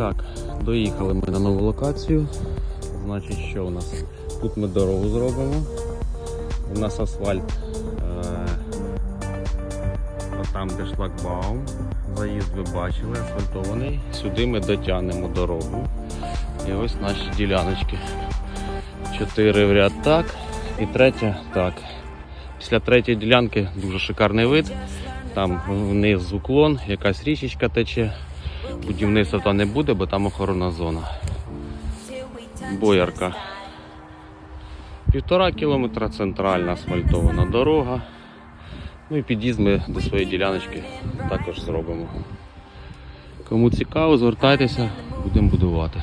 Так, доїхали ми на нову локацію. Значить, що у нас? Тут ми дорогу зробимо. У нас асфальт е- там, де шлагбаум. Заїзд ви бачили, асфальтований. Сюди ми дотягнемо дорогу. І ось наші діляночки. Чотири в ряд так і третя так. Після третьої ділянки дуже шикарний вид. Там вниз уклон, якась річечка тече. Будівництва там не буде, бо там охоронна зона. Боярка. Півтора кілометра центральна асфальтована дорога. Ну і під'їзд ми до своєї діляночки також зробимо. Кому цікаво, звертайтеся, будемо будувати.